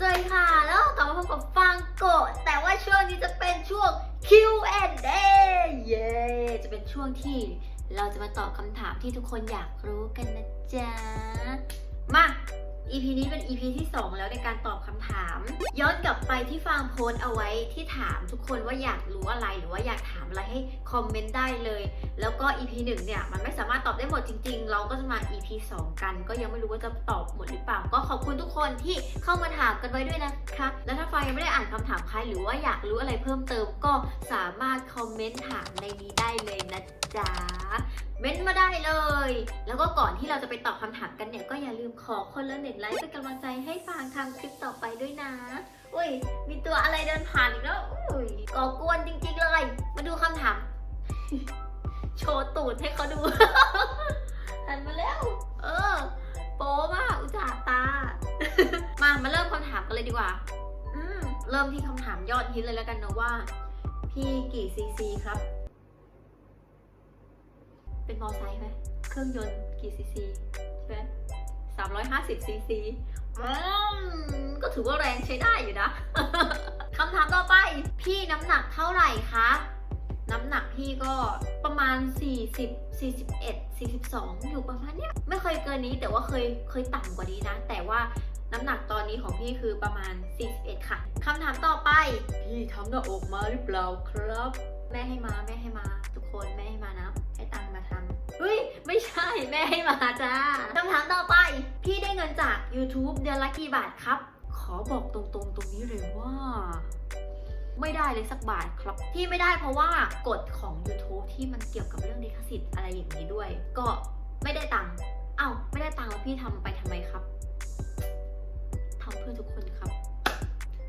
สวัสดีค่ะ แล้วกลับมาพบกับฟังโกะแต่ว่าช่วงนี้จะเป็นช่วง Q&A เย้จะเป็นช่วงที่เราจะมาตอบคำถามที่ทุกคนอยากรู้กันนะจ๊ะ มา EP นี้เป็น EP ที่ 2 แล้วในการตอบคำถาม ย้อนกลับไปที่ฟางโพสเอาไว้ที่ถามทุกคนว่าอยากรู้อะไรหรือว่าอยากถามอะไรให้คอมเมนต์ได้เลย แล้วก็ EP 1 เนี่ย มันไม่สามารถตอบได้หมดจริง ๆ เราก็จะมา EP 2 กัน ก็ยังไม่รู้ว่าจะตอบหมดหรือเปล่า ก็ขอบคุณทุกคนที่เข้ามาถามกันไว้ด้วยนะคะ แล้วถ้าฟางยังไม่ได้อ่านคำถามใครหรือว่าอยากรู้อะไรเพิ่มเติมก็สามารถคอมเมนต์ถามในนี้ได้เลยนะจ๊ะเม้นมาได้เลย แล้วก็ก่อนที่เราจะไปตอบคำถามกันเนี่ย ก็อย่าลืมขอคนละหนึ่งไลค์เป็นกำลังใจให้ฟางทำคลิปต่อไปด้วยนะ อุ้ย มีตัวอะไรเดินผ่านอีกแล้วอุ้ยก่อกวนจริงๆเลย มาดูคำถาม โชว์ตูดให้เขาดูหันมาแล้ว เออ โป๊มากอุจจาตา มามาเริ่มคำถามกันเลยดีกว่า อืม เริ่มที่คำถามยอดฮิตเลยแล้วกันนะว่า พี่กี่ซีซีครับ มอไซค์ไหมเครื่องยนต์กี่ซีซีใช่ไหมสามร้อยห้าสิบซีซีอืมก็ถือว่าแรงใช้ได้อยู่นะ คำถามต่อไป พี่น้ำหนักเท่าไหร่คะ น้ำหนักพี่ก็ประมาณ 40 41 42 อยู่ประมาณเนี้ย ไม่เคยเกินนี้แต่ว่าเคยเคยต่ำกว่านี้นะ แต่ว่าน้ำหนักตอนนี้ของพี่คือประมาณ 41 ค่ะคำถามต่อไป พี่ทำหน้าอกมาหรือเปล่าครับ แม่ให้มาแม่ให้มา ทุกคนแม่ให้มานะ เฮ้ย ไม่ใช่แม่ให้มาจ้าคำถามต่อไป พี่ได้เงินจาก YouTube เดือนละกี่บาทครับ ขอบอกตรงๆ ตรงนี้เลยว่า ไม่ได้เลยสักบาทครับ ที่ไม่ได้เพราะว่ากฎของ YouTube ที่มันเกี่ยวกับเรื่องลิขสิทธิ์อะไรอย่างนี้ด้วย ก็ไม่ได้ตังค์เอ้าไม่ได้ตังค์แล้วพี่ทำไปทำไมครับทำเพื่อทุกคนครับ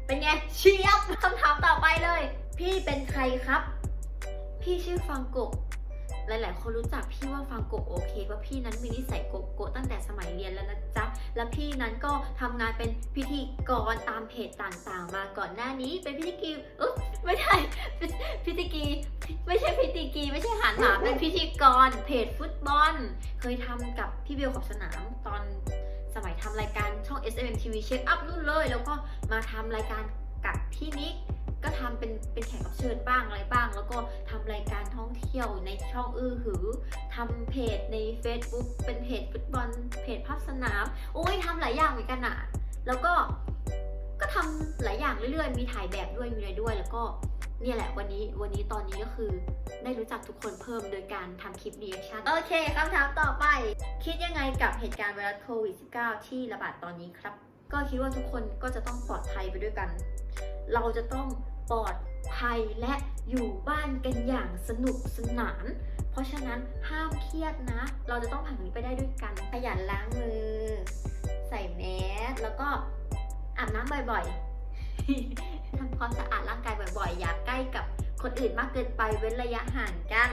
เป็นไงเชียบคำถามต่อไปเลย พี่เป็นใครครับ พี่ชื่อฟังโกะ หลาย ๆ คนรู้จักพี่ว่าฟังโกะโอเคว่าพี่นั้นมีนิสัยโกะโกะตั้งแต่สมัยเรียนแล้วนะจ๊ะ และพี่นั้นก็ทำงานเป็นพิธีกรตามเพจต่าง ๆ มาก่อนหน้านี้เป็นพิธีกรเอยไม่ใช่พิธีกรไม่ใช่พิธีกรไม่ใช่หันหมาเป็นพิธีกรเพจฟุตบอล เคยทำกับพี่เบลขอบสนามตอนสมัยทำรายการช่อง SM TV Check Up นู่นเลย แล้วก็มาทำรายการกับพี่นิก ก็ทำเป็นเป็นแขกรับเชิญบ้างอะไรบ้าง แล้วก็ทำรายการท่องเที่ยวในช่องอื้อหือทำเพจใน Facebook เป็นเพจฟุตบอลเพจภาพสนาม โอ้ยทำหลายอย่างเหมือนกันอะแล้วก็ก็ทำหลายอย่างเรื่อยๆ มีถ่ายแบบด้วยมีอะไรด้วย แล้วก็เนี่ยแหละวันนี้วันนี้ตอนนี้ก็คือได้รู้จักทุกคนเพิ่มโดยการทำคลิปรีแอคชั่นโอเคคำถามต่อไป คิดยังไงกับเหตุการณ์ไวรัสโควิด -19 ที่ระบาดตอนนี้ครับ ก็คิดว่าทุกคนก็จะต้องปลอดภัยไปด้วยกัน เราจะต้อง ปลอดภัยและอยู่บ้านกันอย่างสนุกสนาน เพราะฉะนั้นห้ามเครียดนะ เราจะต้องผ่านตรงนี้ไปได้ด้วยกัน ขยันล้างมือ ใส่แมสแล้วก็อาบน้ำบ่อยๆทำความสะอาดร่างกายบ่อยๆ อย่าใกล้กับคนอื่นมากเกินไปเว้นระยะห่างกัน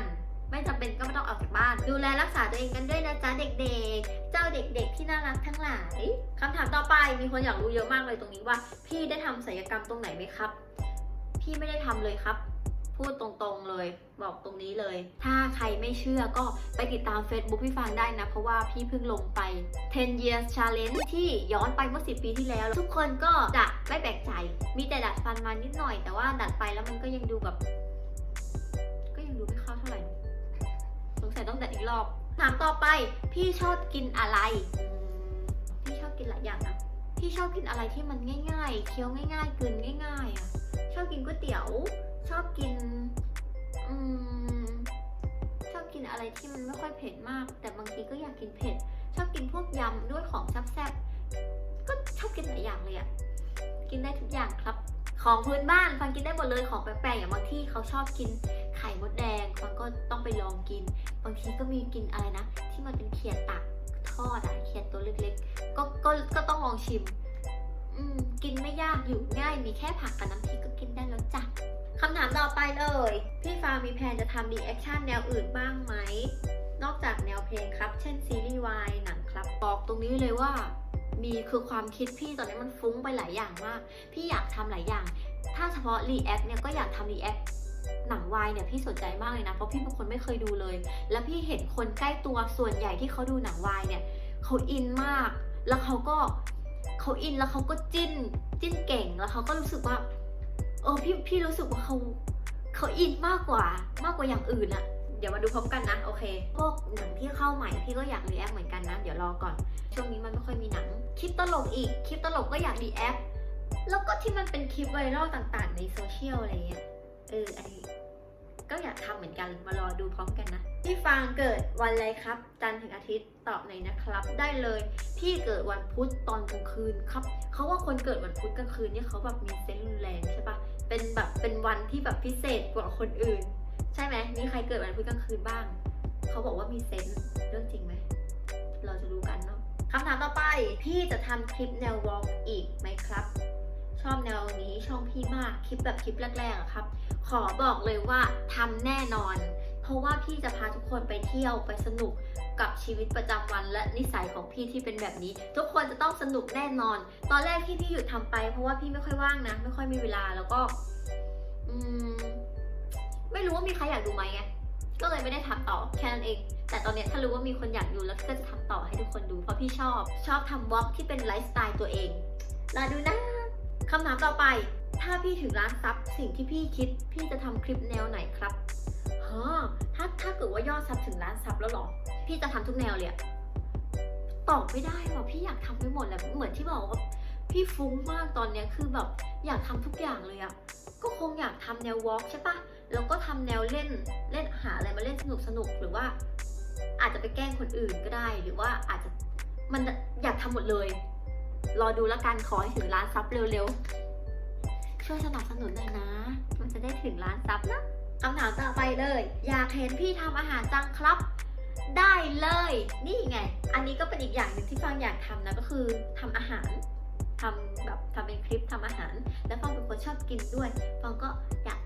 ไม่จำเป็นก็ไม่ต้องออกจากบ้าน ดูแลรักษาตัวเองกันด้วยนะจ๊ะเด็กๆ เจ้าเด็กๆที่น่ารักทั้งหลายคำถามต่อไปมีคนอยากรู้เยอะมากเลยตรงนี้ว่า พี่ได้ทำศัลยกรรมตรงไหนไหมครับ พี่ไม่ได้ทำเลยครับ พูดตรงๆเลย บอกตรงนี้เลย ถ้าใครไม่เชื่อก็ไปติดตาม Facebook พี่ฟางได้นะ เพราะว่าพี่เพิ่งลงไป 10 years challenge ที่ย้อนไปเมื่อ 10 ปีที่แล้ว ทุกคนก็จะไม่แปลกใจ มีแต่ดัดฟันมานิดหน่อย แต่ว่าดัดไปแล้วมันก็ยังดูแบบ ก็ยังดูไม่เข้าเท่าไหร่ สงสัยต้องดัดอีกรอบ ถามต่อไปพี่ชอบกินอะไร พี่ชอบกินหลายอย่างนะพี่ชอบกินอะไรที่มันง่าย ๆ เคี้ยวง่าย ๆกลืนง่าย ๆ อะ ชอบกินก๋วยเตี๋ยว ชอบกินอืมชอบกินอะไรที่มันไม่ค่อยเผ็ดมาก แต่บางทีก็อยากกินเผ็ด ชอบกินพวกยำด้วยของแซ่บๆก็ชอบกินหลายอย่างเลยอะกินได้ทุกอย่างครับ ของพื้นบ้านฟังกินได้หมดเลยของแปลกๆอย่างบางที่เขาชอบกินไข่มดแดงฟังก็ต้องไปลองกิน บางทีก็มีกินอะไรนะ ที่มันเป็นเขียดตักทอดอะเขียดตัวเล็กๆก็ก็ก็ต้องลองชิม อืมกินไม่ยากอยู่ง่ายมีแค่ผักกับน้ำพริกก็กินได้แล้วจ้ะคำถามต่อไปเลย พี่ฟามีแผนจะทำรีแอคชั่นแนวอื่นบ้างไหม นอกจากแนวเพลงครับ เช่นซีรีส์วายหนังครับบอกตรงนี้เลยว่า มีคือความคิดพี่ตอนนี้มันฟุ้งไปหลายอย่างมาก พี่อยากทำหลายอย่าง ถ้าเฉพาะรีแอคเนี่ยก็อยากทำรีแอคหนังวายเนี่ยพี่สนใจมากเลยนะ เพราะพี่เป็นคนไม่เคยดูเลย แล้วพี่เห็นคนใกล้ตัวส่วนใหญ่ที่เขาดูหนังวายเนี่ยเขาอินมาก แล้วเขาก็ เขาอินแล้วเขาก็จิ้น จิ้นแล้วเขาก็รู้สึกว่าเออพี่พี่รู้สึกว่าเขาเขาอินมากกว่ามากกว่าอย่างอื่นอะเดี๋ยวมาดูพร้อมกันนะโอเคพวกหนังที่เข้าใหม่พี่ก็อยากรีแอคเหมือนกันนะ เดี๋ยวรอก่อน ช่วงนี้มันไม่ค่อยมีหนัง คลิปตลกอีก คลิปตลกก็อยากรีแอคแล้วก็ที่มันเป็นคลิปไวรัลต่างๆ ในโซเชียลอะไรเงี้ยเอออันนี้ ก็อยากทำเหมือนกันมารอดูพร้อมกันนะ พี่ฟางเกิดวันอะไรครับ จันทร์ถึงอาทิตย์ตอบหน่อยนะครับ ได้เลย พี่เกิดวันพุธตอนกลางคืนครับเขาว่าคนเกิดวันพุธกลางคืนเนี่ยเขาแบบมีเซนส์รุนแรงใช่ปะเป็นแบบเป็นวันที่แบบพิเศษกว่าคนอื่น ใช่ไหมมีใครเกิดวันพุธกลางคืนบ้างเขาบอกว่ามีเซนส์เรื่องจริงไหมเราจะรู้กันเนาะคำถามต่อไปพี่จะทำคลิปแนววอล์กอีกไหมครับ อบแนวนี้ช่องพี่มากคลิปแบบคลิปแรกๆอะครับ ขอบอกเลยว่าทำแน่นอน เพราะว่าพี่จะพาทุกคนไปเที่ยวไปสนุกกับชีวิตประจำวันและนิสัยของพี่ที่เป็นแบบนี้ ทุกคนจะต้องสนุกแน่นอน ตอนแรกที่พี่หยุดทำไป เพราะว่าพี่ไม่ค่อยว่างนะ ไม่ค่อยมีเวลาแล้วก็อืมไม่รู้ว่ามีใครอยากดูไหมไงก็เลยไม่ได้ทำต่อแค่นั้นเอง แต่ตอนนี้ถ้ารู้ว่ามีคนอยากดูแล้วก็จะทำต่อให้ทุกคนดูเพราะพี่ชอบ ชอบทำวอล์กที่เป็นไลฟ์สไตล์ตัวเองรอดูนะ คำถามต่อไป ถ้าพี่ถึงร้านซับสิ่งที่พี่คิด พี่จะทำคลิปแนวไหนครับฮะถ้าถ้าเกิดว่ายอดซับถึงล้านซับแล้วหรอ พี่จะทำทุกแนวเลยตอบไม่ได้ว่ะพี่อยากทำไปหมดแหละเหมือนที่บอกว่าพี่ฟุ้งมากตอนเนี้ยคือแบบอยากทำทุกอย่างเลยอะก็คงอยากทำแนววอล์กใช่ปะแล้วก็ทำแนวเล่นเล่นหาอะไรมาเล่นสนุกสนุกหรือว่า อาจจะไปแกล้งคนอื่นก็ได้ หรือว่าอาจจะมันอยากทำหมดเลย รอดูแล้วกันขอให้ถึงล้านซับเร็วๆ ช่วยสนับสนุนหน่อยนะ มันจะได้ถึงล้านซับนะคำถามต่อไปเลย อยากเห็นพี่ทำอาหารจังครับ ได้เลย นี่ไง อันนี้ก็เป็นอีกอย่างหนึ่งที่ฟังอยากทำนะก็คือทำอาหารทำแบบทำเป็นคลิปทำอาหาร แล้วฟังเป็นคนชอบกินด้วยฟังก็อยาก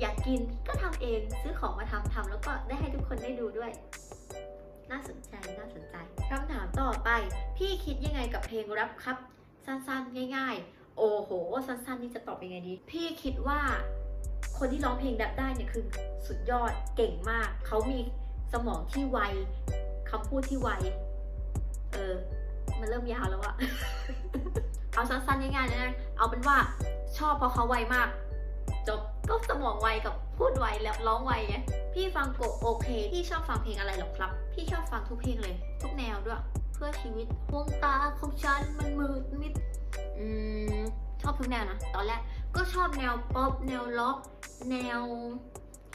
อยากกินก็ทำเองซื้อของมาทำทำแล้วก็ได้ให้ทุกคนได้ดูด้วย น่าสนใจน่าสนใจคำถามต่อไป พี่คิดยังไงกับเพลงแรปครับ สั้นๆ ง่าย ๆ โอ้โห สั้นๆ นี่จะตอบยังไงดี พี่คิดว่าคนที่ร้องเพลงแรปได้เนี่ยคือสุดยอดเก่งมาก เขามีสมองที่ไวคำพูดที่ไวเออ มันเริ่มยาวแล้วอะเอาสั้นๆ ง่ายๆนะเอาเป็นว่าชอบเพราะเขาไวมาก จบก็สมองไวกับ พูดไวแล้วร้องไวไงพี่ฟังโกโอเค พี่ชอบฟังเพลงอะไรหรอครับ พี่ชอบฟังทุกเพลงเลย ทุกแนวด้วย เพื่อชีวิตดวงตาของฉันมันมืดมิดอืมชอบทุกแนวนะ ตอนแรกก็ชอบแนวป๊อปแนวล็อก แนว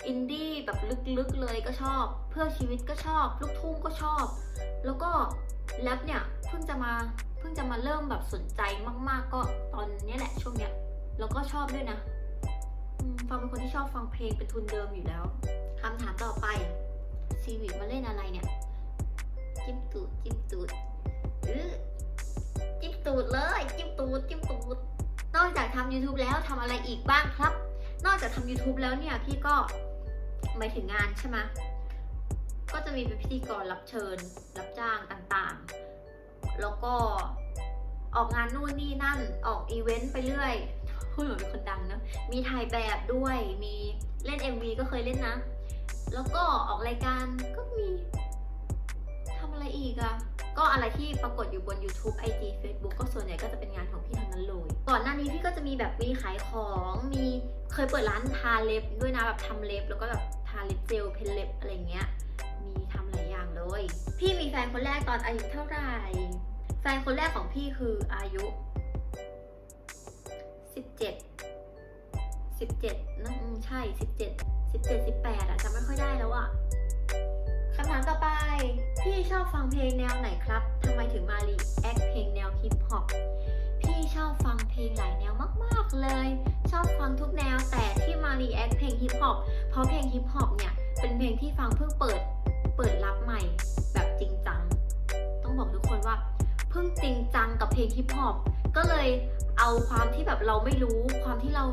อินดี้แบบลึกๆเลยก็ชอบ เพื่อชีวิตก็ชอบ ลูกทุ่งก็ชอบ แล้วก็แรปเนี่ยเพิ่งจะมาเพิ่งจะมาเริ่มแบบสนใจมาก ๆ ก็ตอนนี้แหละช่วงเนี้ยแล้วก็ชอบด้วยนะ ฟังเป็นคนที่ชอบฟังเพลงเป็นทุนเดิมอยู่แล้วคำถามต่อไปซีวิมาเล่นอะไรเนี่ย จิ้มตูดจิ้มตูดอื้อจิ้มตูดเลย จิ้มตูดจิ้มตูดนอกจากทำ YouTube แล้วทำอะไรอีกบ้างครับ นอกจากทำ YouTube แล้วเนี่ยพี่ก็หมายถึงงานใช่ไหมก็จะมีเป็นพิธีกรรับเชิญ รับจ้างต่างๆ แล้วก็ออกงานนู่นนี่นั่นออกอีเวนต์ไปเรื่อย พูดเหมือนเป็นคนดังเนอะมีถ่ายแบบด้วย มีเล่น MV ก็เคยเล่นนะ แล้วก็ออกรายการก็มีทำอะไรอีกอะก็อะไรที่ปรากฏอยู่บน YouTube IG Facebook ก็ส่วนใหญ่ก็จะเป็นงานของพี่ทั้งนั้นเลย ก่อนหน้านี้พี่ก็จะมีแบบมีขายของ มีเคยเปิดร้านทาเล็บด้วยนะแบบทำเล็บ แล้วก็แบบทาเล็บเจลเพนเล็บอะไรเงี้ย มีทำหลายอย่างเลย พี่มีแฟนคนแรกตอนอายุเท่าไหร่ แฟนคนแรกของพี่คืออายุ สิบเจ็ดสิบเจ็ดนะอืมใช่สิบเจ็ดสิบเจ็ดสิบแปดอะจำไม่ค่อยได้แล้วอะคำถามต่อไป พี่ชอบฟังเพลงแนวไหนครับทำไมถึงมารีแอคเพลงแนวฮิปฮอปพี่ชอบฟังเพลงหลายแนวมาก ๆ เลย ชอบฟังทุกแนวแต่ที่มารีแอคเพลงฮิปฮอปเพราะเพลงฮิปฮอปเนี่ยเป็นเพลงที่ฟังเพิ่งเปิด เปิดรับใหม่ แบบจริงจัง ต้องบอกทุกคนว่า เพิ่งจริงจังกับเพลงฮิปฮอปก็เลย เอาความที่แบบเราไม่รู้ความที่เรา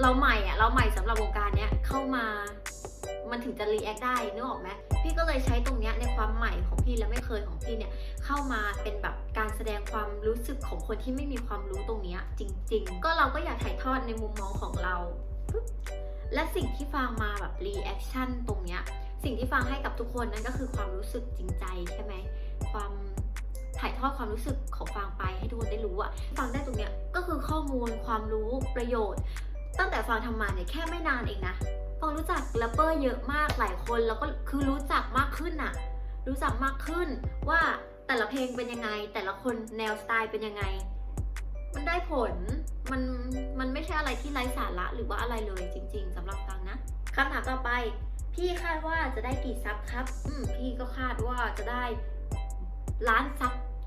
เราใหม่อะเราใหม่สำหรับวงการเนี้ยเข้ามามันถึงจะรีแอคได้นึกออกไหมพี่ก็เลยใช้ตรงเนี้ยในความใหม่ของพี่และไม่เคยของพี่เนี่ยเข้ามาเป็นแบบการแสดงความรู้สึกของคนที่ไม่มีความรู้ตรงเนี้ยจริง ๆ ก็เราก็อยากถ่ายทอดในมุมมองของเรา และสิ่งที่ฟังมาแบบรีแอคชั่นตรงเนี้ยสิ่งที่ฟังให้กับทุกคนนั่นก็คือความรู้สึกจริงใจใช่ไหมความ ถ่ายทอดความรู้สึกของฟังไปให้ทุกคนได้รู้อะฟังได้ตรงเนี้ยก็คือข้อมูลความรู้ประโยชน์ ตั้งแต่ฟังทำมาเนี่ยแค่ไม่นานเองนะฟังรู้จักแรปเปอร์เยอะมากหลายคนแล้วก็คือรู้จักมากขึ้นอะรู้จักมากขึ้นว่าแต่ละเพลงเป็นยังไง แต่ละคนแนวสไตล์เป็นยังไง มันได้ผลมันมันไม่ใช่อะไรที่ไร้สาระหรือว่าอะไรเลยจริง ๆสำหรับฟังนะคำถามต่อไป พี่คาดว่าจะได้กี่ซับครับ อืมพี่ก็คาดว่าจะได้ล้านซับ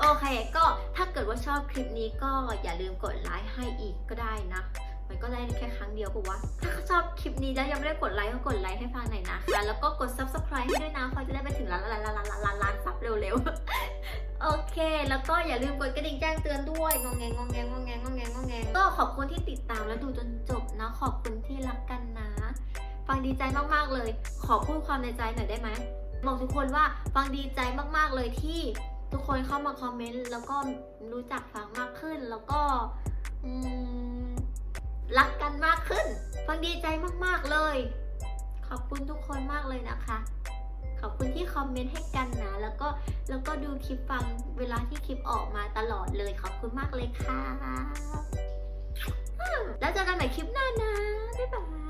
โอเค ก็ถ้าเกิดว่าชอบคลิปนี้ก็อย่าลืมกดไลค์ให้อีกก็ได้นะ มันก็ได้แค่ครั้งเดียวปะวะถ้าชอบคลิปนี้แล้วยังไม่ได้กดไลค์ก็กดไลค์ให้ฟังหน่อยนะคะแล้วก็กด subscribe ให้ด้วยนะเขาจะได้ไปถึงล้านล้านล้านล้านล้านล้านซับเร็วๆ โอเค แล้วก็อย่าลืมกดกระดิ่งแจ้งเตือนด้วยงงแงงงงแงงงงแงงงงแงงงงแงงก็ขอบคุณที่ติดตามและดูจนจบนะ ขอบคุณที่รักกันนะ ฟังดีใจมากๆเลย ขอพูดความในใจหน่อยได้ไหมบอกทุกคนว่าฟังดีใจมากๆเลยที่ ทุกคนเข้ามาคอมเมนต์แล้วก็รู้จักฟังมากขึ้น แล้วก็รักกันมากขึ้น ฟังดีใจมากๆเลย ขอบคุณทุกคนมากเลยนะคะ ขอบคุณที่คอมเมนต์ให้กันนะแล้วก็แล้วก็ดูคลิปฟังเวลาที่คลิปออกมาตลอดเลยขอบคุณมากเลยค่ะ แล้วเจอกันใหม่คลิปหน้านะ บ๊ายบาย